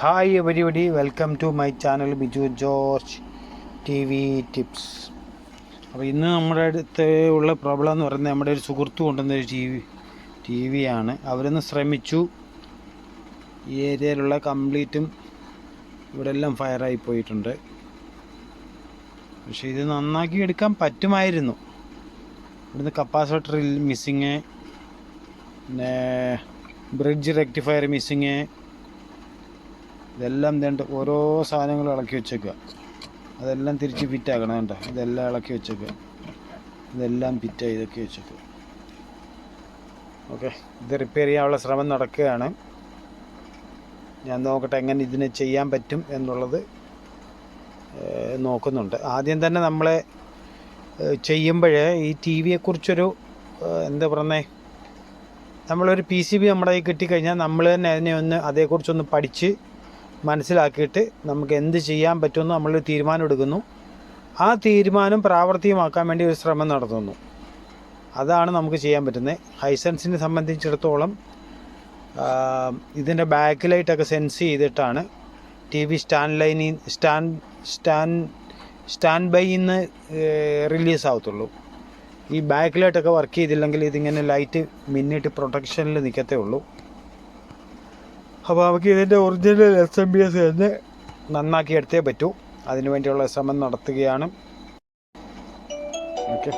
Hi everybody welcome to my channel Biju George T V tips അപ്പോൾ ഇന്ന് നമ്മുടെ അടുത്ത് ഉള്ള പ്രോബ്ലം എന്ന് പറയുന്നത് നമ്മുടെ ഒരു സുഹൃത്ത് ഒരു ടി വി ടി വിയാണ് അവരൊന്ന് ശ്രമിച്ചു ഈ ഏരിയയിലുള്ള കംപ്ലീറ്റും ഇവിടെ എല്ലാം ഫയറായി പോയിട്ടുണ്ട് പക്ഷേ ഇത് നന്നാക്കി എടുക്കാൻ പറ്റുമായിരുന്നു ഇവിടുന്ന് കപ്പാസിറ്ററിൽ മിസ്സിങ് പിന്നെ ബ്രിഡ്ജ് റെക്ടിഫയർ മിസ്സിങ് ഇതെല്ലാം രണ്ട് ഓരോ സാധനങ്ങളും ഇളക്കി വെച്ചേക്കുക അതെല്ലാം തിരിച്ച് ഫിറ്റാക്കണം കേട്ടോ ഇതെല്ലാം ഇളക്കി വെച്ചേക്കുക ഇതെല്ലാം ഫിറ്റായി ഇതൊക്കെ വെച്ചേക്കുക ഓക്കെ ഇത് റിപ്പയർ ചെയ്യാനുള്ള ശ്രമം നടക്കുകയാണ് ഞാൻ നോക്കട്ടെ എങ്ങനെ ഇതിന് ചെയ്യാൻ പറ്റും എന്നുള്ളത് നോക്കുന്നുണ്ട് ആദ്യം തന്നെ നമ്മളെ ചെയ്യുമ്പോഴേ ഈ ടി വിയെക്കുറിച്ചൊരു എന്താ പറയുന്നത് നമ്മളൊരു പി സി ബി നമ്മുടെ കിട്ടിക്കഴിഞ്ഞാൽ നമ്മൾ തന്നെ അതിനെ ഒന്ന് അതേക്കുറിച്ചൊന്ന് പഠിച്ച് മനസ്സിലാക്കിയിട്ട് നമുക്ക് എന്ത് ചെയ്യാൻ പറ്റുമെന്ന് നമ്മൾ തീരുമാനം എടുക്കുന്നു ആ തീരുമാനം പ്രാവർത്തികമാക്കാൻ വേണ്ടി ഒരു ശ്രമം നടത്തുന്നു അതാണ് നമുക്ക് ചെയ്യാൻ പറ്റുന്നത് ഹൈസെൻസിനെ സംബന്ധിച്ചിടത്തോളം ഇതിൻ്റെ ബാക്ക് ലൈറ്റൊക്കെ സെൻസ് ചെയ്തിട്ടാണ് ടി വി സ്റ്റാൻഡ് ലൈനിൽ സ്റ്റാൻഡ് സ്റ്റാൻഡ് സ്റ്റാൻഡ് ബൈ ഇന്ന് റിലീസ് ആവത്തുള്ളൂ ഈ ബാക്ക് ലൈറ്റൊക്കെ വർക്ക് ചെയ്തില്ലെങ്കിൽ ഇതിങ്ങനെ ലൈറ്റ് മിന്നിട്ട് പ്രൊട്ടക്ഷനിൽ നിൽക്കത്തേ ഉള്ളൂ അപ്പോൾ നമുക്ക് ഇതിൻ്റെ original S M B S തന്നെ നന്നാക്കി എടുത്തേ പറ്റൂ അതിനു വേണ്ടിയുള്ള ശ്രമം നടത്തുകയാണ് ഓക്കെ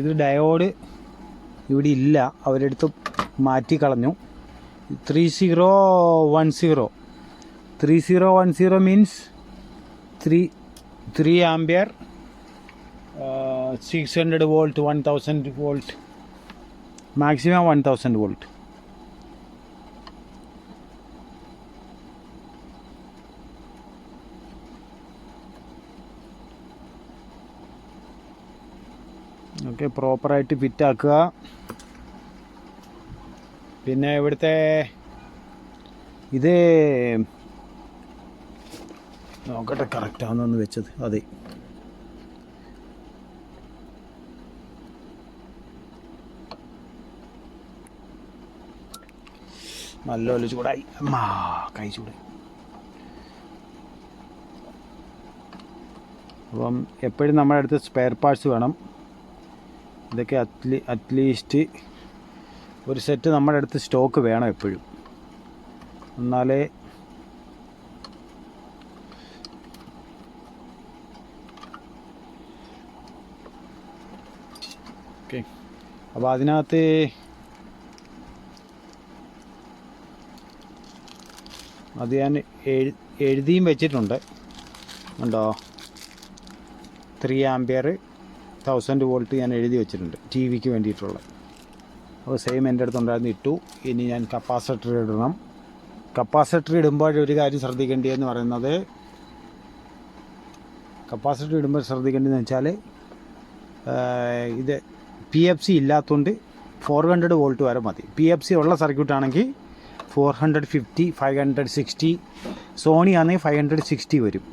ഇത് ഡയോഡ് ഇവിടെ ഇല്ല അവരെടുത്ത് മാറ്റി കളഞ്ഞു three zero one zero three zero one zero means three three ampere six hundred volt one thousand volt maximum one thousand volt okay പ്രോപ്പറായിട്ട് ഫിറ്റാക്കുക പിന്നെ ഇവിടുത്തെ ഇത് നോക്കട്ടെ കറക്റ്റാണെന്ന് വെച്ചത് അതെ നല്ലപോലെ ചൂടായി അമ്മാ കൈ ചൂട് അപ്പം എപ്പോഴും നമ്മുടെ അടുത്ത് സ്പെയർ പാർട്സ് വേണം ഇതൊക്കെ അറ്റ്ലി അറ്റ്ലീസ്റ്റ് ഒരു സെറ്റ് നമ്മുടെ അടുത്ത് സ്റ്റോക്ക് വേണം എപ്പോഴും എന്നാലേ ഓക്കെ അപ്പോൾ അതിനകത്ത് അത് ഞാൻ എഴുതിയും വെച്ചിട്ടുണ്ട് ഉണ്ടോ ത്രീ ആംപിയർ തൗസൻഡ് വോൾട്ട് ഞാൻ എഴുതി വെച്ചിട്ടുണ്ട് ടി വിക്ക് വേണ്ടിയിട്ടുള്ള അപ്പോൾ സെയിം എൻ്റെ അടുത്തുണ്ടായിരുന്നു ഇട്ടു ഇനി ഞാൻ കപ്പാസിറ്റർ ഇടണം കപ്പാസിറ്റർ ഇടുമ്പോൾ ഒരു കാര്യം ശ്രദ്ധിക്കേണ്ടതെന്ന് പറയുന്നത് കപ്പാസിറ്റർ ഇടുമ്പോൾ ശ്രദ്ധിക്കേണ്ടതെന്ന് വെച്ചാൽ ഇത് പി എഫ് സി ഇല്ലാത്തതുകൊണ്ട് ഫോർ ഹൺഡ്രഡ് വോൾട്ട് വരെ മതി പി എഫ് സി ഉള്ള സർക്യൂട്ടാണെങ്കിൽ four hundred fifty five hundred sixty Sony ആണെങ്കിൽ ഫൈവ് ഹൺഡ്രഡ് സിക്സ്റ്റി വരും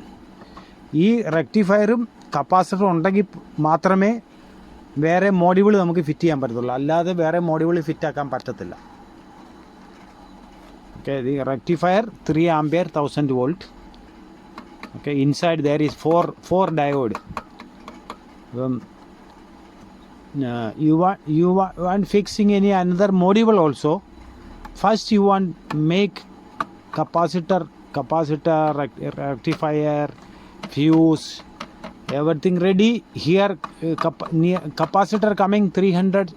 ഈ റെക്ടിഫയറും കപ്പാസിറ്ററും ഉണ്ടെങ്കിൽ മാത്രമേ വേറെ മോഡ്യൂൾ നമുക്ക് ഫിറ്റ് ചെയ്യാൻ പറ്റത്തുള്ളൂ അല്ലാതെ വേറെ മോഡ്യൂൾ ഫിറ്റ് ആക്കാൻ പറ്റത്തില്ല okay the rectifier three ampere thousand volt okay inside there is four four diode ഇപ്പം യു വാ യു വാ van fixing any another module also first you want make capacitor capacitor rectifier fuse everything ready here uh, cap near, capacitor coming 315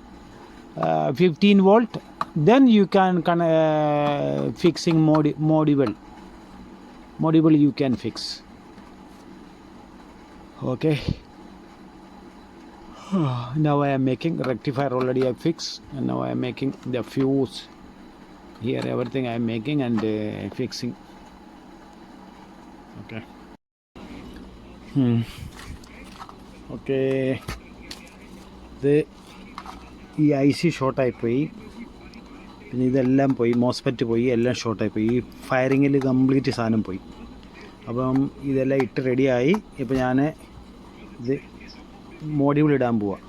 uh, volt then you can, can uh, fixing modi module module you can fix okay now i am making rectifier already i fix, and now i am making the fuse here everything I am making and uh, fixing okay hmm. okay ഇത് ഈ I C ഷോർട്ടായിപ്പോയി പിന്നെ ഇതെല്ലാം പോയി MOSFET പോയി എല്ലാം ഷോർട്ടായിപ്പോയി ഈ ഫയറിങ്ങിൽ complete സാധനം പോയി അപ്പം ഇതെല്ലാം ഇട്ട് റെഡിയായി ഇപ്പോൾ ഞാൻ ഇത് മോഡ്യൂൾ ഇടാൻ പോവാം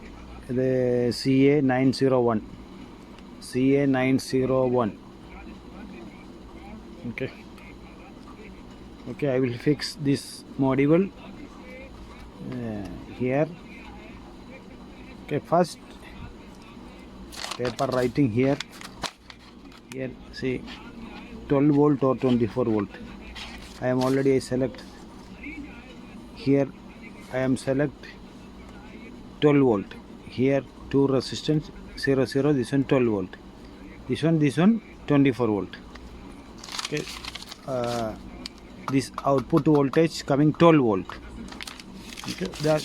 ഇത് C A nine zero one C A nine zero one okay okay I will fix this module uh, here okay first paper writing here here see 12 volt or 24 volt I am already I select here I am select 12 volt here two resistance 0 0 this one 12 volt this one this one 24 volt okay uh, this output voltage coming 12 volt okay that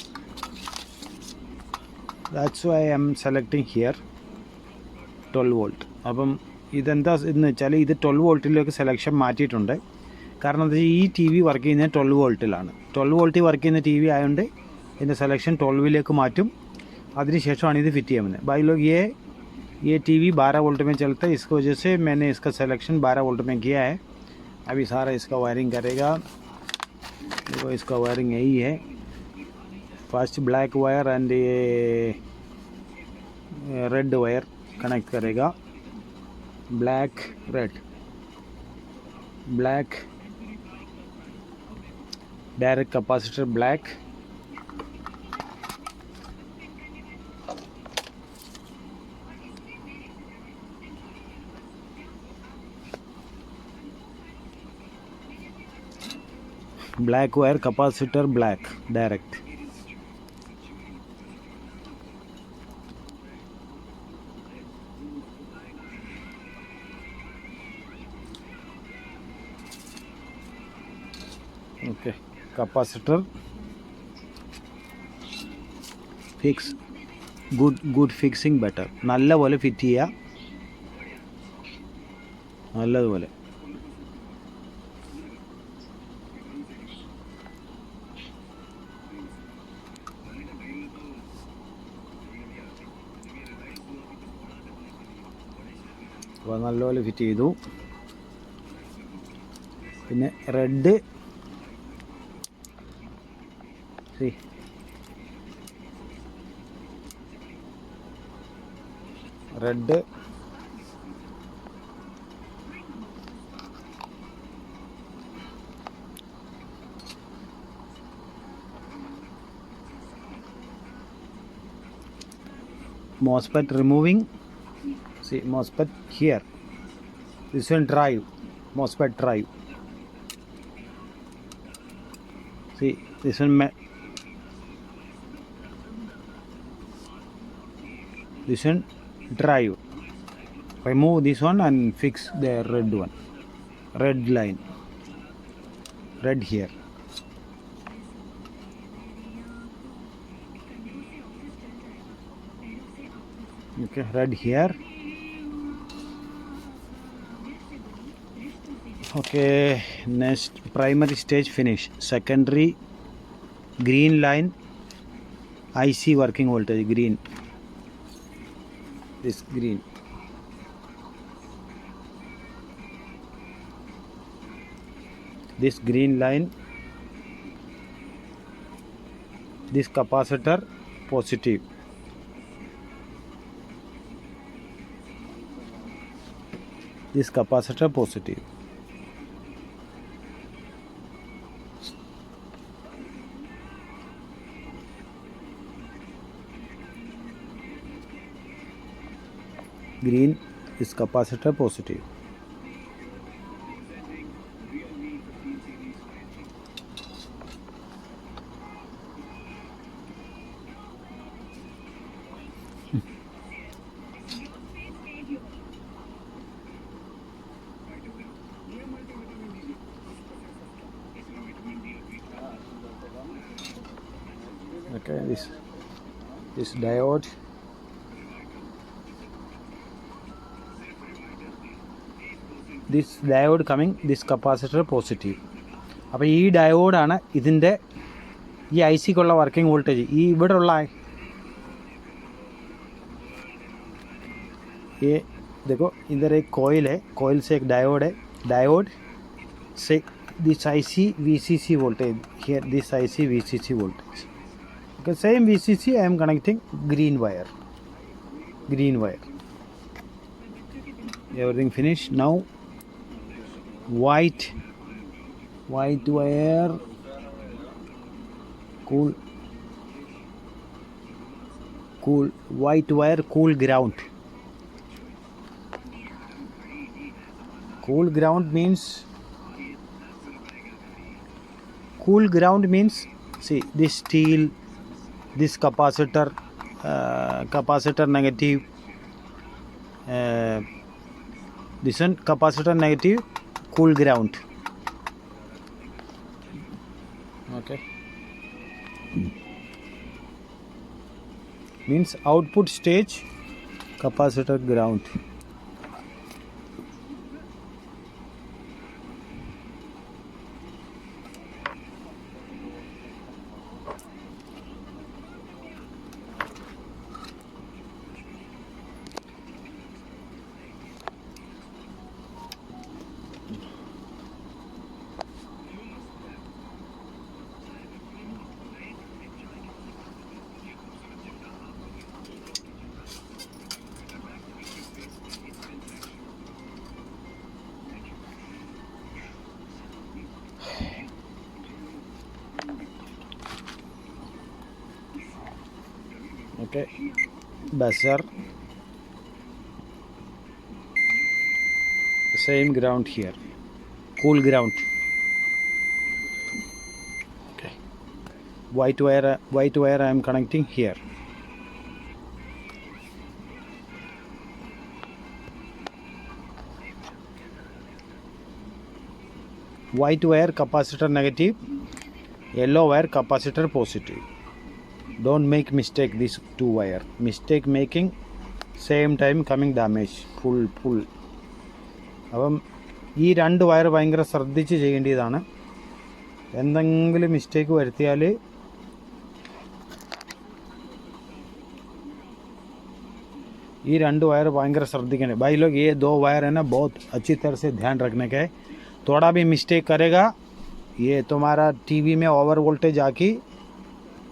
that's why I am selecting here 12 volt അപ്പം ഇതെന്താ എന്ന് വെച്ചാൽ ഇത് twelve വോൾട്ടിലേക്ക് selection മാറ്റിയിട്ടുണ്ട് കാരണം എന്താ വെച്ചാൽ ഈ ടി വി വർക്ക് ചെയ്യുന്നത് ട്വൽവ് വോൾട്ടിലാണ് ട്വൽവ് വോൾട്ടിൽ വർക്ക് ചെയ്യുന്ന ടി വി ആയതുകൊണ്ട് ഇതിൻ്റെ സെലക്ഷൻ ട്വൽവിലേക്ക് മാറ്റും അതിനുശേഷമാണ് ഇത് ഫിറ്റ് ചെയ്യുന്നത് ബൈലോഗ് എ ये टीवी 12 वोल्ट में चलता है इसकी वजह से मैंने इसका सिलेक्शन 12 वोल्ट में किया है अभी सारा इसका वायरिंग करेगा देखो इसका वायरिंग यही है फर्स्ट ब्लैक वायर एंड ये रेड वायर कनेक्ट करेगा black red black direct capacitor black black wire capacitor black direct okay capacitor fix good good fixing better നല്ലപോലെ ഫിറ്റ് ചെയ്യുക നല്ലതുപോലെ അപ്പോൾ നല്ലപോലെ ഫിറ്റ് ചെയ്തു പിന്നെ red C red MOSFET removing See MOSFET here. This one drive, MOSFET drive. See this one. This one drive. Remove this one and fix the red one. Red line. Red here. okay red here okay next primary stage finish secondary green line IC working voltage green this green this green line this capacitor positive this capacitor positive green is capacitor positive this diode coming this capacitor positive അപ്പോൾ ഈ ഡയോഡാണ് ഇതിൻ്റെ ഈ I സിക്കുള്ള working voltage ഈ ഇവിടെ ഉള്ള ये देखो इधर एक कोयल है कोयल से एक डायोड है डायोड से this I C V C C voltage here this I C V C C voltage okay same vcc i am connecting green wire green wire everything finished now white white wire cool cool white wire cool ground cool ground means cool ground means see this steel this capacitor uh, capacitor negative uh, this one capacitor negative cool ground. Okay. Means output stage capacitor ground. Both buzzer same ground here cool ground white wire white wire I am connecting here white wire capacitor negative yellow wire capacitor positive don't make mistake these two wire mistake making same time coming damage full full അപ്പം ഈ രണ്ട് wire ഭയങ്കര ശ്രദ്ധിച്ച് ചെയ്യേണ്ടതാണ് എന്തെങ്കിലും mistake വരുത്തിയാൽ ഈ രണ്ട് वायर ഭയങ്കര ശ്രദ്ധിക്കണം भाई लोग ये दो वायर है ना बहुत अच्छी तरह से ध्यान रखने का है थोड़ा भी मिस्टेक करेगा ये तुम्हारा टीवी में ओवर वोल्टेज आके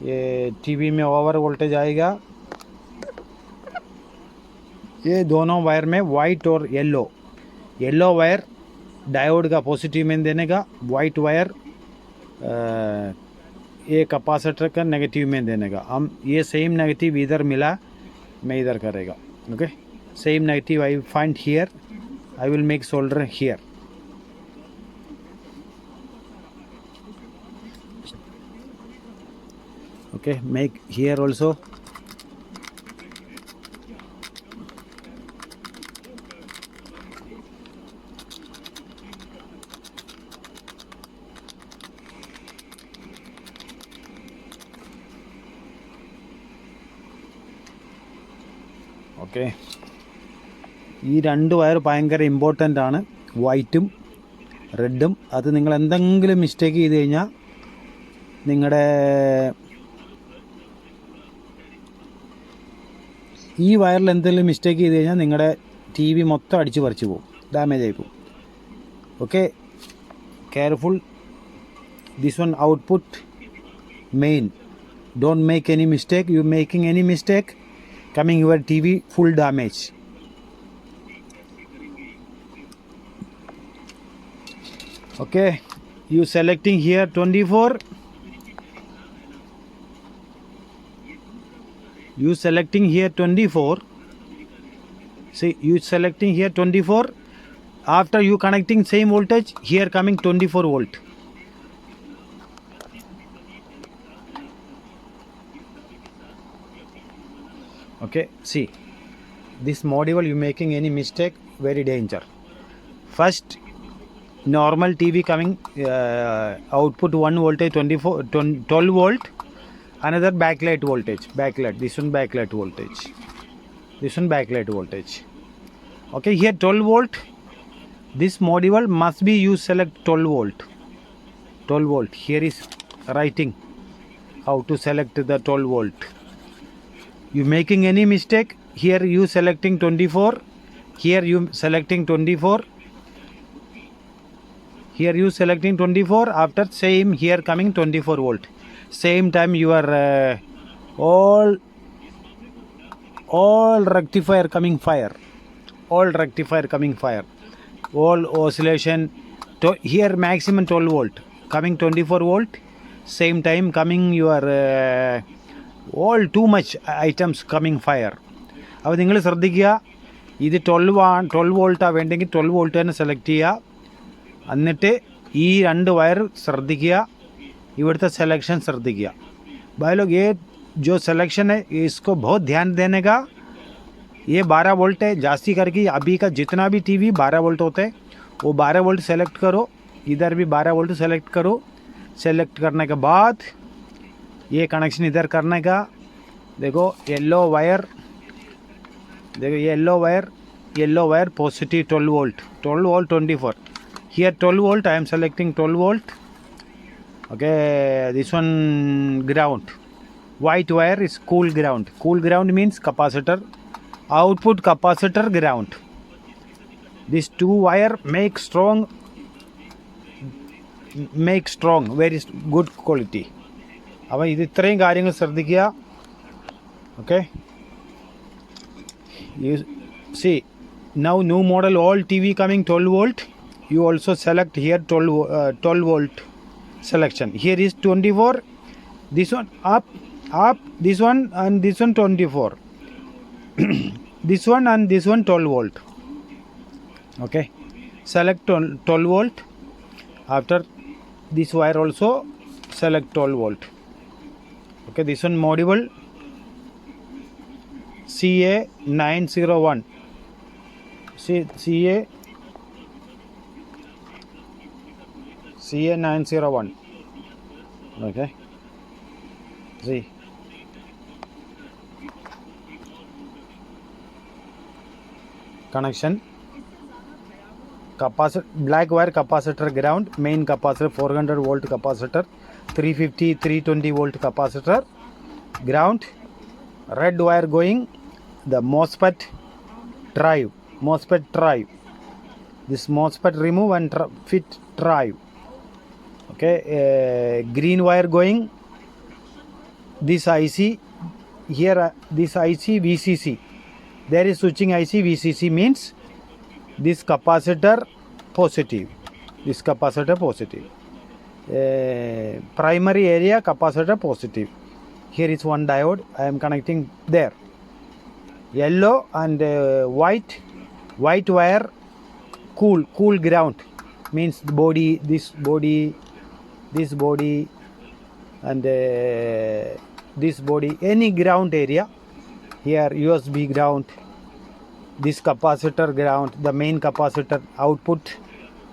ये टीवी में ओवर वोल्टेज आएगा ये दोनों वायर में वाइट और येलो येलो वायर डायोड का पॉजिटिव में देने का वाइट वायर ये कैपेसिटर का नेगेटिव में देने का हम ये सेम नेगेटिव इधर मिला मैं इधर करेगा okay same negative I find here I will make solder here okay make here also okay ഈ രണ്ട് വയർ ഭയങ്കര ഇമ്പോർട്ടൻ്റ് ആണ് വൈറ്റും റെഡും അത് നിങ്ങൾ എന്തെങ്കിലും മിസ്റ്റേക്ക് ചെയ്ത് കഴിഞ്ഞാൽ നിങ്ങളുടെ ഈ വയറിൽ എന്തെങ്കിലും മിസ്റ്റേക്ക് ചെയ്ത് കഴിഞ്ഞാൽ നിങ്ങളുടെ ടി വി മൊത്തം അടിച്ച് പറിച്ചു പോകും ഡാമേജ് ആയി പോകും okay careful this one output main don't make any mistake you making any mistake coming your T V full damage you selecting here twenty 24 you selecting here 24 see you selecting here 24 after you connecting same voltage here coming 24 volt okay see this module you making any mistake very danger first normal tv coming uh, output 1 voltage 24 12 volt another backlight voltage backlight this one backlight voltage this one backlight voltage okay here 12 volt this module must be you select 12 volt 12 volt here is writing how to select the 12 volt you making any mistake here you selecting 24 here you selecting 24 here you selecting 24 after same here coming 24 volt same time your uh, all all rectifier coming fire all rectifier coming fire all oscillation to, here maximum 12 volt coming 24 volt same time coming your uh, all too much items coming fire avu ningal sradhikya idu 12 12 volt a വേണ്ടെങ്കിൽ 12 volt തന്നെ select kiya annitte ee rendu wire sradhikya ഇവിടുത്തെ selection ശ്രദ്ധിക്കുക भाई लोग ये जो selection है इसको बहुत ध्यान देने का ये 12 वोल्ट है जास्ती करके अभी का जितना भी टीवी 12 वोल्ट होते हैं वो 12 वोल्ट सेलेक्ट करो इधर भी 12 वोल्ट सेलेक्ट करो सेलेक्ट करने के बाद ये कनेक्शन इधर करने का देखो येलो वायर देखो yellow wire yellow wire positive 12 volt 12 volt 24 here 12 volt i am selecting 12 volt okay this one ground white wire is cool ground cool ground means capacitor output capacitor ground these two wire make strong make strong very good quality അപ്പോൾ ഇത് ഇത്രയും കാര്യങ്ങൾ ശ്രദ്ധിക്കുക okay you see now new model all tv coming 12 volt you also select here 12 vo- uh, 12 volt selection here is 24 this one up up this one and this one 24 this one and this one 12 volt okay select 12 volt after this wire also select 12 volt okay this one module CA901 CA CA901. Okay. See. Connection. Capacitor, black wire capacitor ground, main capacitor 400 volt capacitor, 350 320 volt capacitor, ground, red wire going, the MOSFET drive, MOSFET drive. This MOSFET remove and fit drive okay uh, green wire going this IC here uh, this IC VCC there is switching IC VCC means this capacitor positive this capacitor positive uh, primary area capacitor positive here is one diode I am connecting there yellow and uh, white white wire cool cool ground means the body this body this body and uh, this body any ground area here USB ground this capacitor ground the main capacitor output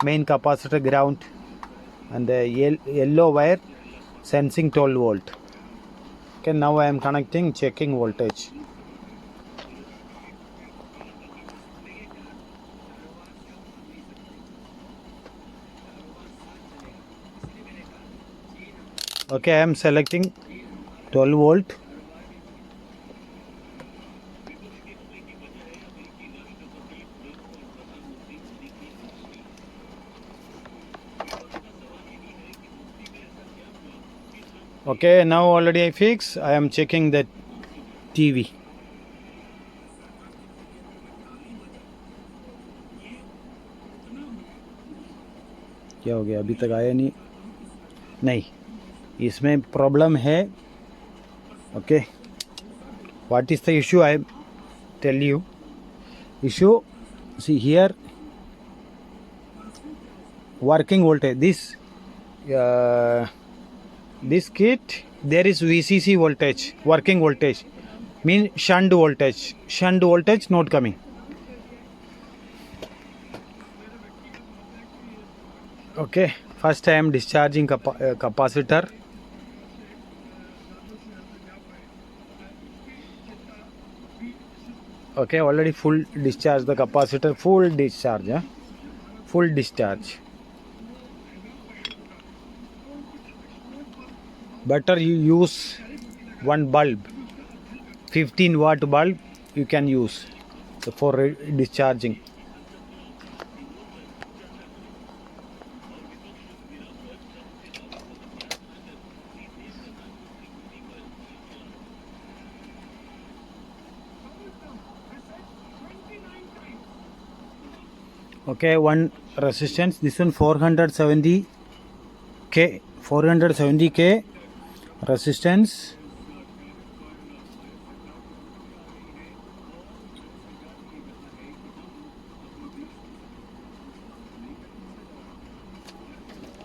main capacitor ground and the uh, yellow wire sensing 12 volt okay now I am connecting checking voltage okay i am selecting 12 volt okay now already i fix i am checking the tv क्या हो गया अभी तक आया नहीं नहीं इसमें problem है okay what is the issue I tell you issue see here working voltage this this kit there is VCC voltage working voltage mean shunt voltage shunt voltage not coming okay first time discharging capacitor okay already full discharge the capacitor full discharge huh? full discharge better you use one bulb 15 watt bulb you can use for discharging okay one resistance this one 470 k 470 k resistance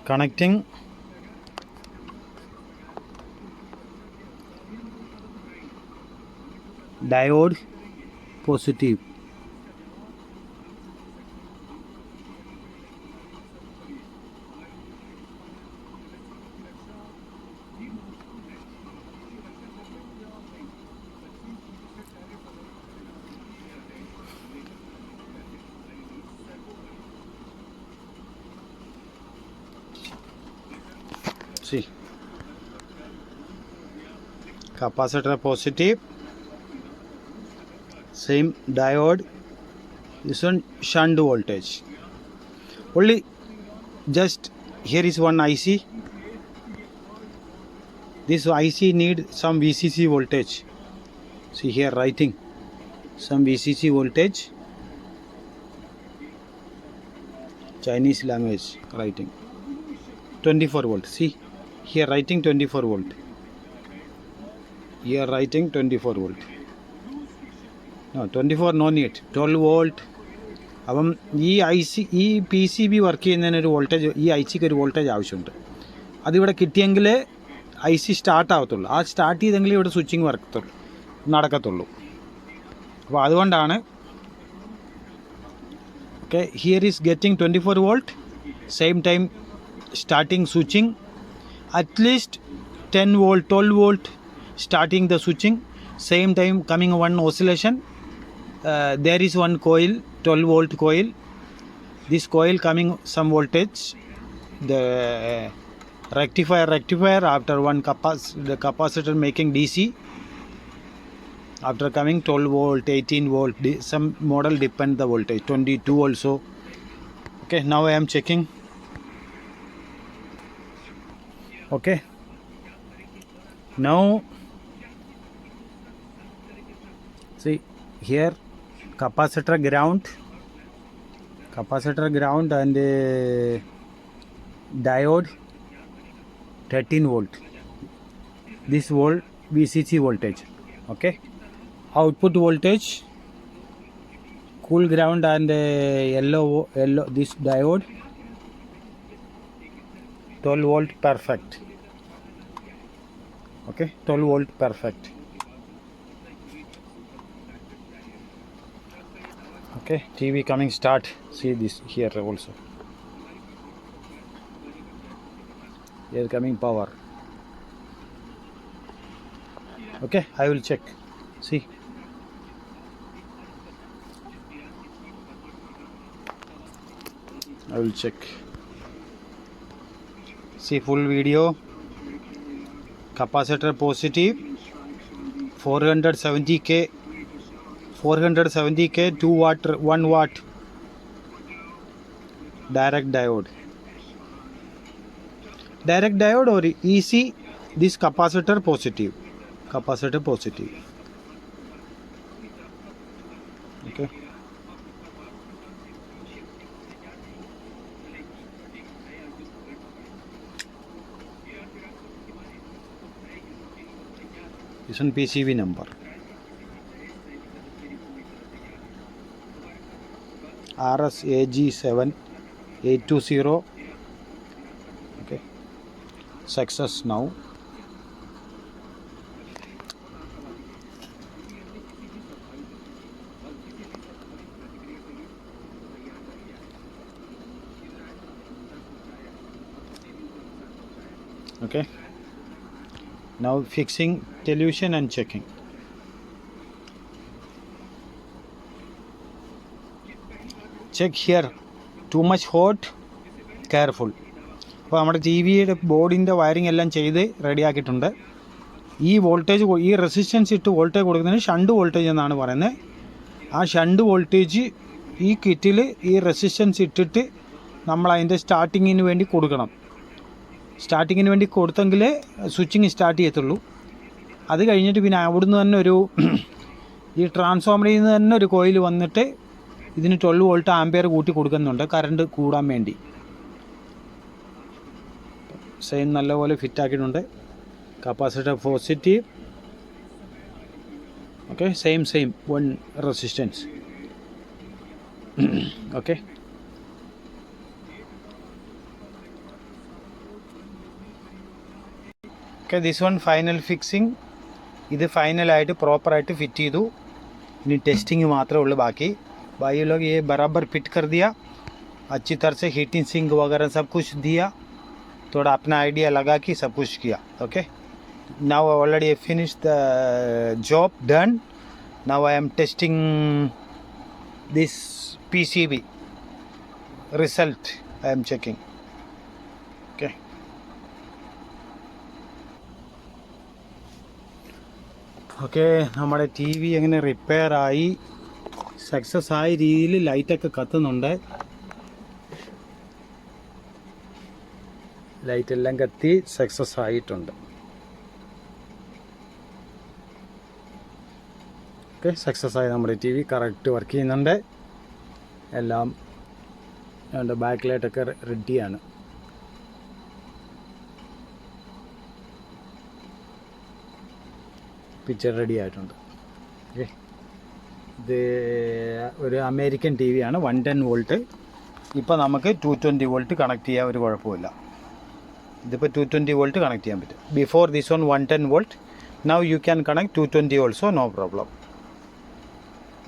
connecting diode positive See, capacitor positive, same diode, this one shunt voltage. Only just here is one IC. This IC need some VCC voltage. See here writing some VCC voltage, Chinese language writing, 24 volt. See here writing 24 volt here writing 24 volt no 24 no need 12 volt അപ്പം ഈ I C ഈ P C B work ചെയ്യുന്നതിന് ഒരു voltage ഈ I സിക്ക് ഒരു voltage ആവശ്യമുണ്ട് അതിവിടെ കിട്ടിയെങ്കിൽ ഐ സി സ്റ്റാർട്ട് ആവത്തുള്ളൂ ആ സ്റ്റാർട്ട് ചെയ്തെങ്കിൽ ഇവിടെ സ്വിച്ചിങ് വർക്കത്തുള്ളൂ നടക്കത്തുള്ളൂ അപ്പോൾ അതുകൊണ്ടാണ് okay here is getting twenty four volt same time starting switching at least 10 volt 12 volt starting the switching same time coming one oscillation uh, there is one coil 12 volt coil this coil coming some voltage the uh, rectifier rectifier after one capac- the capacitor making dc after coming 12 volt 18 volt some model depend the voltage 22 also okay now i am checking Okay, now see here capacitor ground and uh, diode 13 volt, this volt VCC voltage. Okay, output voltage cool ground and uh, yellow this diode 12 volt perfect okay 12 volt perfect okay TV coming start see this here also here coming power okay I will check see I will check see full video capacitor positive 470k 470k 2 watt 1 watt direct diode direct diode or ec this capacitor positive capacitor positive PCV number. RSAG7820 okay. success now. Okay, now fixing Dilution and checking. Check here too much hot careful അപ്പോൾ നമ്മുടെ T വിയുടെ ബോർഡിൻ്റെ wiring എല്ലാം ചെയ്ത് റെഡിയാക്കിയിട്ടുണ്ട് ഈ voltage ഈ resistance ഇട്ട് വോൾട്ടേജ് കൊടുക്കുന്നതിന് ഷണ്ട് വോൾട്ടേജ് എന്നാണ് പറയുന്നത് ആ ഷണ്ട് വോൾട്ടേജ് ഈ കിറ്റിൽ ഈ റെസിസ്റ്റൻസ് ഇട്ടിട്ട് നമ്മൾ അതിൻ്റെ സ്റ്റാർട്ടിങ്ങിന് വേണ്ടി കൊടുക്കണം സ്റ്റാർട്ടിങ്ങിന് വേണ്ടി കൊടുത്തെങ്കിലേ സ്വിച്ചിങ് സ്റ്റാർട്ട് ചെയ്യത്തുള്ളൂ അത് കഴിഞ്ഞിട്ട് പിന്നെ അവിടുന്ന് തന്നെ ഒരു ഈ ട്രാൻസ്ഫോമറിൽ നിന്ന് തന്നെ ഒരു കോയിൽ വന്നിട്ട് ഇതിന് ട്വൽവ് വോൾട്ട് ആംബിയർ കൂട്ടി കൊടുക്കുന്നുണ്ട് കറണ്ട് കൂടാൻ വേണ്ടി സെയിം നല്ലപോലെ ഫിറ്റാക്കിയിട്ടുണ്ട് capacitor positive okay same same one resistance okay okay this one final fixing ഇത് ഫൈനലായിട്ട് പ്രോപ്പറായിട്ട് ഫിറ്റ് ചെയ്തു इन्हीं टेस्टिंग മാത്രമേ ഉള്ളൂ ബാക്കി भाई लोग ये बराबर फिट कर दिया अच्छी तरह से हीटिंग सिंक वगैरह सब कुछ दिया थोड़ा अपना आइडिया लगा के सब कुछ किया okay now already finish the job done now I am testing this PCB result I am checking okay okay നമ്മുടെ ടി വി എങ്ങനെ റിപ്പയർ ആയി സക്സസ് ആയ രീതിയിൽ ലൈറ്റൊക്കെ കത്തുന്നുണ്ട് ലൈറ്റെല്ലാം കത്തി സക്സസ് ആയിട്ടുണ്ട് ഓക്കെ സക്സസ് ആയി നമ്മുടെ ടി വി കറക്റ്റ് വർക്ക് ചെയ്യുന്നുണ്ട് എല്ലാം ബാക്ക് ലൈറ്റൊക്കെ റെഡിയാണ് പിക്ചർ റെഡി ആയിട്ടുണ്ട് ഓക്കെ ഇത് ഒരു അമേരിക്കൻ ടി വിയാണ് വൺ ടെൻ വോൾട്ട് ഇപ്പോൾ നമുക്ക് ടു ട്വൻറ്റി വോൾട്ട് കണക്ട് ചെയ്യാൻ ഒരു കുഴപ്പമില്ല ഇതിപ്പോൾ ടു ട്വൻറ്റി വോൾട്ട് കണക്ട് ചെയ്യാൻ പറ്റും before this one one ten volt now you can connect to twenty also no problem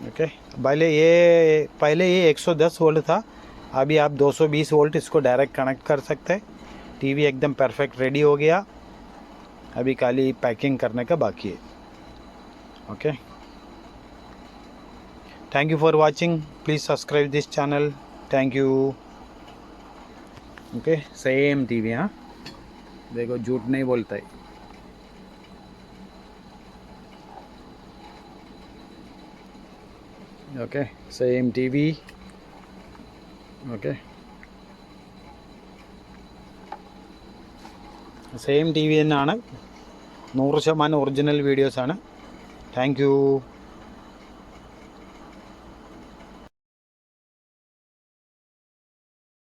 okay पहले ये पहले ये 110 वोल्ट था अभी आप 220 वोल्ट इसको डायरेक्ट कनेक्ट कर सकते हैं टीवी एकदम परफेक्ट रेडी हो गया अभी खाली पैकिंग करने का बाकी है okay thank you for watching please subscribe this channel thank you okay same TV हाँ देखो झूठ नहीं बोलता है okay same T V okay same T V തന്നെയാണ് നൂറ് ശതമാനം ഒറിജിനൽ വീഡിയോസാണ് thank you